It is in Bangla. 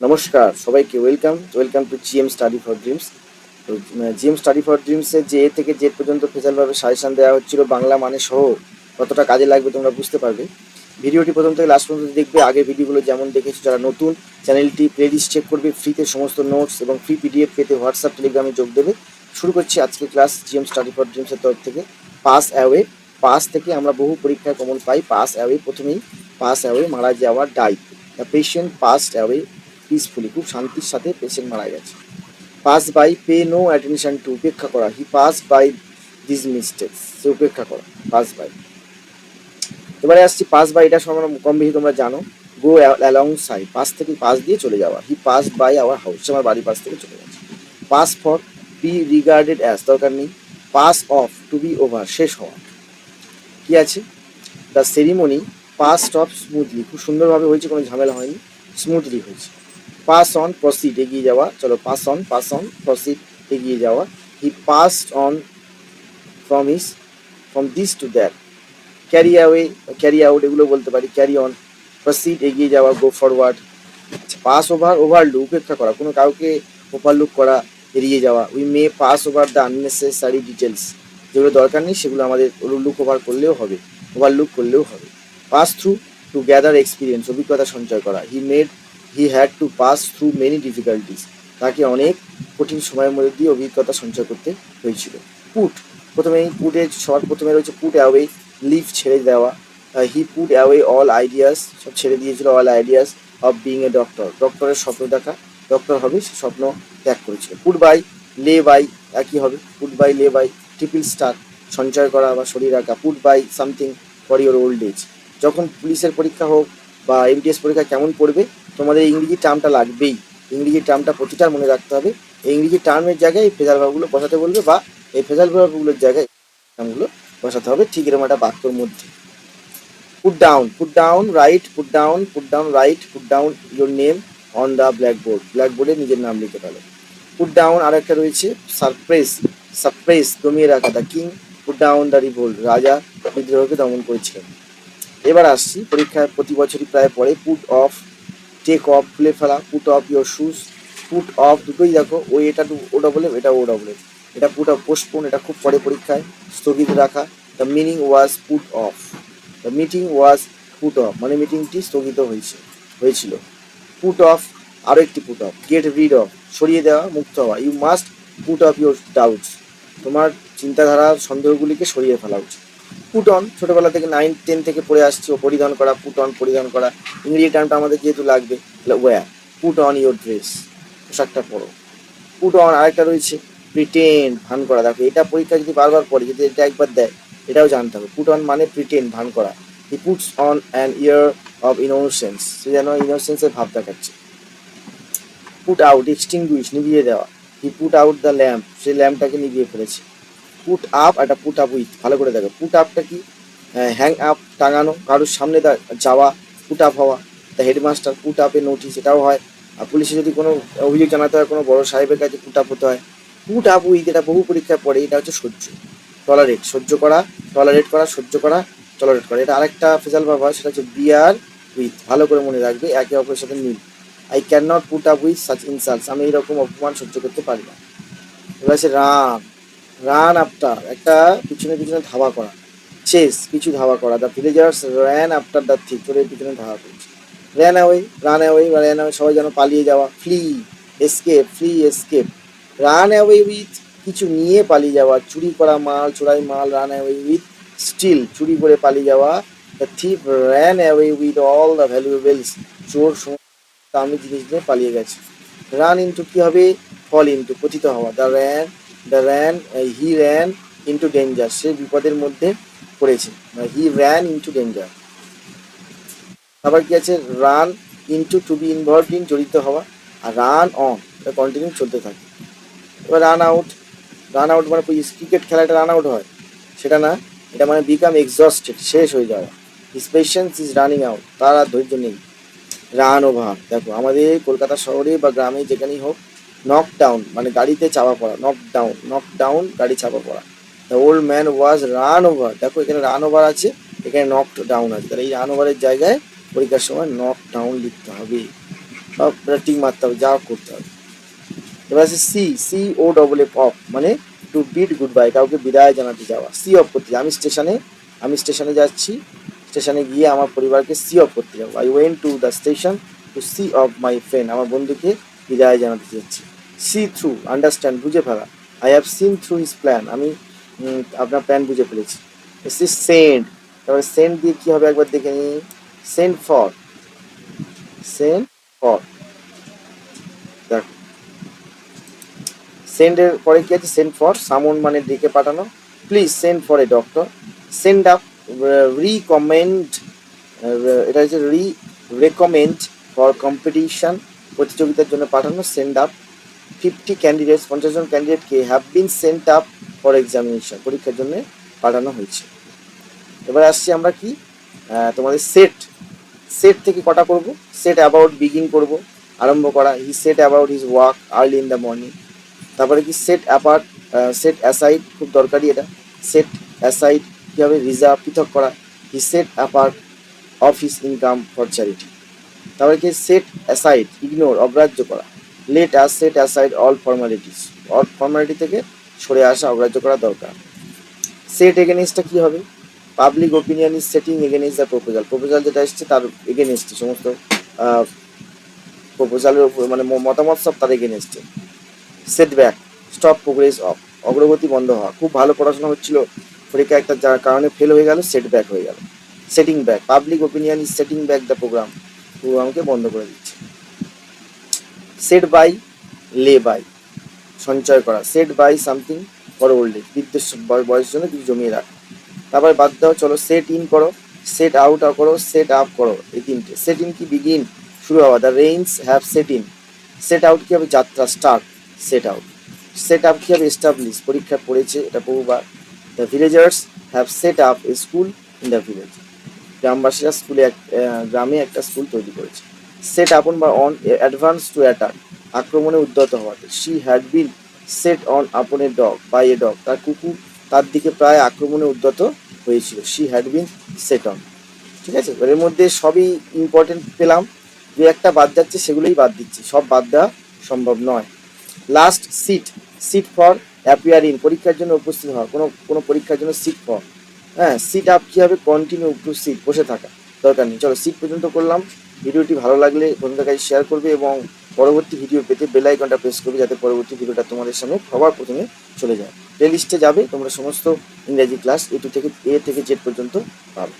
নমস্কার, সবাইকে welcome welcome to GM study for dreams তো জিএম স্টাডি ফর ড্রিমসে যে এ থেকে জেড পর্যন্ত ফেজালভাবে সাজেশন দেওয়া হচ্ছিল, বাংলা মানে সহ, কতটা কাজে লাগবে তোমরা বুঝতে পারবে। ভিডিওটি প্রথম থেকে লাস্ট পর্যন্ত দেখবে আগে ভিডিওগুলো যেমন দেখেছ, যারা নতুন, চ্যানেলটি প্লেলিস্ট চেক করবে ফ্রিতে সমস্ত নোটস এবং ফ্রি পিডিএফ পেতে হোয়াটসঅ্যাপ টেলিগ্রামে যোগ দেবে। শুরু করছি আজকে ক্লাস জিএম স্টাডি ফর ড্রিমসের তরফ থেকে। পাস অ্যাওয়ে পাস থেকে আমরা বহু পরীক্ষায় কমন পাই পাস অ্যাওয়ে প্রথমেই পাস অ্যাওয়ে মারা যাওয়া die the patient passed away peacefully খুব শান্তির সাথে পেশেন্ট মারা গেছে। Pass by pay no attention to উপেক্ষা করা। He pass by this mistakes সে উপেক্ষা করা পাস বাই এবারে আসছি পাস বাই এটা সব কম বেশি তোমরা জানো। গো অ্যালং সাইড পাস থেকে পাস দিয়ে চলে যাওয়া। He pass by our house আমার বাড়ির পাশ থেকে চলে গেছে। Pass for be regarded as দরকার নেই। Pass off to be over শেষ হওয়া। কি আছে? The ceremony pass off smoothly খুব সুন্দরভাবে হয়েছে, কোনো ঝামেলা হয়নি। স্মুথলি হয়েছে। পাস অন প্রসিড এগিয়ে যাওয়া। চলো pass on pass on proceed এগিয়ে যাওয়া। He pass on from his from this to that carry away carry out এগুলো বলতে পারি। ক্যারি অন প্রসিড এগিয়ে যাওয়া go forward pass over overlook উপেক্ষা করা। কোনো কাউকে ওভারলুক করা, এড়িয়ে যাওয়া। We may pass over the unnecessary details যেগুলো দরকার নেই, সেগুলো আমাদের লুক ওভার করলেও হবে। ওভারলুক করলেও হবে। Pass through to gather experience অভিজ্ঞতা সঞ্চয় করা। He made he had to pass through many difficulties তাকে অনেক কঠিন সময়ের মধ্যে দিয়ে অভিজ্ঞতা সঞ্চয় করতে হয়েছিল। পুট প্রথমেই পুটের সবার প্রথমে রয়েছে পুট অ্যাওয়ে লিভ ছেড়ে দেওয়া। He put away all ideas সব ছেড়ে দিয়েছিল all ideas of being a doctor ডক্টরের স্বপ্ন দেখা ডক্টর হবে, সে স্বপ্ন ত্যাগ করেছিল। পুট বাই লে বাই একই হবে। Put by lay by triple star সঞ্চয় করা বা শরীর রাখা। Put by something for your old age যখন পুলিশের পরীক্ষা হোক বা এমটিএস পরীক্ষা কেমন পড়বে, তোমাদের ইংরেজি টার্মটা লাগবেই। ইংরেজি টার্মটা প্রতিটার মনে রাখতে হবে। এই ইংরেজি টার্মের জায়গায় এই ফেজাল ভাবগুলো বসাতে বলবে বা এই ফেজাল ভাবগুলোর জায়গায় টার্মগুলো বসাতে হবে ঠিক এরকম একটা বাক্যর মধ্যে। Put down put down right put down put down right put down your name on the blackboard ব্ল্যাকবোর্ডে নিজের নাম লিখে ফেলো। পুট ডাউন আর একটা রয়েছে সারপ্রেস সারপ্রেস দমিয়ে রাখা the king put down the revolt রাজা বিদ্রোহকে দমন করেছিলেন। এবার আসছি পরীক্ষায় প্রতি বছরই প্রায় পড়ে পুট অফ টেক অফ খুলে ফেলা put off your shoes put off দুটোই দেখো ওই এটা ও ডবল এটা ও ডবল এটা পুট অফ পোস্টপোন এটা খুব পরে পরীক্ষায় স্থগিত রাখা। The meaning was put off the meeting was put off মানে মিটিংটি স্থগিত হয়েছে, হয়েছিল। পুট অফ আরও একটি put off get rid of সরিয়ে দেওয়া, মুক্ত হওয়া। You must put off your doubts তোমার চিন্তাধারার সন্দেহগুলিকে সরিয়ে ফেলা উচিত। পুট অন ছোটবেলা থেকে নাইন টেন থেকে পড়ে আসছি, ও পরিধান করা পুট অন পরিধান করা। ইংরেজি টার্মটা আমাদের যেহেতু লাগবে wear put on your dress পোশাকটা পরো। পুট অন আরেকটা রয়েছে প্রিটেন্ড ভান করা। দেখো, এটা পরীক্ষা যদি বারবার পড়ে, যদি এটা একবার দেয়, এটাও জানতে হবে। পুট অন মানে প্রিটেন্ড ভান করা। He puts on an air of innocence সে যেন ইনোসেন্সের ভাব দেখাচ্ছে। পুট আউট এক্সটিংগুইশ নিভিয়ে দেওয়া। He put out the lamp সে ল্যাম্পটাকে নিভিয়ে ফেলেছে। পুট আপ একটা পুট আপ উইথ ভালো করে দেখো পুট আপটা কি? হ্যাং আপ টাঙানো, কারোর সামনে যাওয়া পুট আপ হওয়া তা হেডমাস্টার পুট আপে নোটিশ এটাও হয়। আর পুলিশে যদি কোনো অভিযোগ জানাতে হয়, কোনো বড় সাহেবের কাছে পুট আপ হতে হয়। পুট আপ উইথ এটা বহু পরীক্ষায় পড়ে এটা হচ্ছে সহ্য। টলারেট সহ্য করা টলারেট করা, সহ্য করা টলারেট করা। এটা আরেকটা ফেজাল ভাব হয় সেটা হচ্ছে বিয়ার উইথ ভালো করে মনে রাখবে, একে অপরের সাথে মিল। I can not put up with such insults আমি এইরকম অপমান সহ্য করতে পারি না। এবার আছে রান রান আফটার, একটা পিছনে পিছনে ধাওয়া করা। চেস কিছু ধাওয়া করা। The villagers ran after the thief তোর পিছনে ধাওয়া করছে। র্যান অ্যাওয়ে রান অ্যাওয়ে বা র্যান অ্যাওয়ে সবাই যেন পালিয়ে যাওয়া। Flee escape free escape run away with কিছু নিয়ে পালিয়ে যাওয়া। চুরি করা মাল, চোরাই মাল রান অ্যাওয়ে উইথ স্টিল চুরি করে পালিয়ে যাওয়া। The thief ran away with all the valuables চোর দামি জিনিস নিয়ে পালিয়ে গেছে। রান ইন্টু কী হবে? ফল ইন্টু পতিত হওয়া। The ran the ran he ran into danger সে বিপদের মধ্যে পড়েছে। হি র্যান ইন্টু ডেঞ্জার আবার কি আছে? Run into to be involve in জড়িত হওয়া। আর রান অন কন্টিনিউ চলতে থাকে। এবার রান আউট রান আউট মানে ক্রিকেট খেলাটা রান আউট হয়। সেটা না, এটা মানে বিকাম এক্সস্টেড শেষ হয়ে যাওয়া। His patience is running out তার আর ধৈর্য নেই। রান ওভার দেখো, আমাদের কলকাতা শহরে বা গ্রামে যেখানেই হোক নক ডাউন মানে গাড়িতে চাপা পড়া নক ডাউন নক ডাউন গাড়ি চাপা পড়া। The old man was run over দেখো এখানে রান ওভার আছে, এখানে নক ডাউন আছে। তাহলে এই রান ওভারের জায়গায় পরীক্ষার সময় নক ডাউন লিখতে হবে। সব টিক মারতে হবে, যা করতে হবে। এবার আছে see see O double F off মানে টু বিট গুড বাই কাউকে বিদায় জানাতে যাওয়া। সি অফ করতে। আমি স্টেশনে আমি স্টেশনে যাচ্ছি। স্টেশনে গিয়ে আমার পরিবারকে সি অফ করতে যাব। I went to the station to see off my friend আমার বন্ধুকে বিদায় জানাতে যাচ্ছি। সি থ্রু আন্ডারস্ট্যান্ড বুঝে ফেলা I have seen through his plan আমি আপনার প্ল্যান বুঝে ফেলেছি। সি সেন্ড তারপরে সেন্ড দিয়ে কী হবে একবার দেখে নিই। সেন্ড ফর সেন্ড ফর দেখো। সেন্ডের পরে কি আছে? সেন্ড ফর সামন মানে ডেকে পাঠানো। Please send for a doctor send up recommend এটা হচ্ছে রি রেকমেন্ড ফর কম্পিটিশন প্রতিযোগিতার জন্য পাঠানো। সেন্ড আপ ফিফটি ক্যান্ডিডেটস পঞ্চাশ জন ক্যান্ডিডেটকে have been sent up for examination পরীক্ষার জন্য পাঠানো হয়েছে। এবার আসছি আমরা কি? তোমাদের সেট সেট থেকে কটা করব? সেট অ্যাবাউট বিগিন করব, আরম্ভ করা। He set about his work early in the morning তারপরে কি? সেট অ্যাপার্ট সেট অ্যাসাইড খুব দরকারি এটা। সেট অ্যাসাইড কীভাবে? রিজার্ভ পৃথক করা। He set apart of his income for charity তারপরে কি? সেট অ্যাসাইড ইগনোর অগ্রাহ্য করা। Let us set aside all formalities all formality থেকে সরে আসা অগ্রাহ্য করা দরকার। সেট এগেনিস্টটা কী হবে? Public opinion is setting against the proposal proposal যেটা এসছে তার এগেনিস্টে সমস্ত প্রপোজালের মানে মতামত সব তার এগেনিস্টে সেটব্যাক স্টপ প্রোগ্রেস অফ অগ্রগতি বন্ধ হওয়া। খুব ভালো পড়াশোনা হচ্ছিল। পরীক্ষা একটা যার কারণে ফেল হয়ে গেল সেটব্যাক হয়ে গেল। Setting back public opinion is setting back the program প্রোগ্রামকে বন্ধ করে দিচ্ছে। সেট বাই লে বাই সঞ্চয় করা। Set by something for old age বৃদ্ধের বয়- বয়সের জন্য কিছু জমিয়ে রাখা। তারপরে বাদ দাও, চলো সেট ইন করো। সেট আউট করো সেট আপ করো এই তিনটে। সেট ইন কি বিগিন শুরু হওয়া। The rains have set in set out কী হবে? যাত্রা start set out set up কী হবে? এস্টাবলিশ পরীক্ষা পড়েছে, এটা বহুবার। The villagers have set up a school in the village গ্রামবাসীরা স্কুলে এক গ্রামে একটা স্কুল তৈরি করেছে। সেট আপন বা অন অ্যাডভান্স টু অ্যাটাক আক্রমণে উদ্যত হওয়াতে she had been set on upon a dog by a dog তার কুকুর তার দিকে প্রায় আক্রমণে উদ্যত হয়েছিল she had been set on ঠিক আছে? এর মধ্যে সবই ইম্পর্টেন্ট পেলাম। দু একটা বাদ যাচ্ছে, সেগুলোই বাদ দিচ্ছি। সব বাদ দেওয়া সম্ভব নয়। Last sit sit for appear in পরীক্ষার জন্য উপস্থিত হওয়া। কোনো কোনো পরীক্ষার জন্য সিট ফর হ্যাঁ সিট আপ কী হবে কন্টিনিউ টু সিট বসে থাকা। দরকার নেই। চলো সিট পর্যন্ত করলাম। ভিডিওটি ভালো লাগলে বন্ধুদের কাছে শেয়ার করবে এবং পরবর্তী ভিডিও পেতে বেল আইকনটা প্রেস করবে যাতে পরবর্তী ভিডিওটা তোমাদের সামনে সবার প্রথমে চলে যায়। প্লে লিস্টে যাবে, তোমরা সমস্ত ইংরাজি ক্লাস এ থেকে এ থেকে জেড পর্যন্ত পাবে।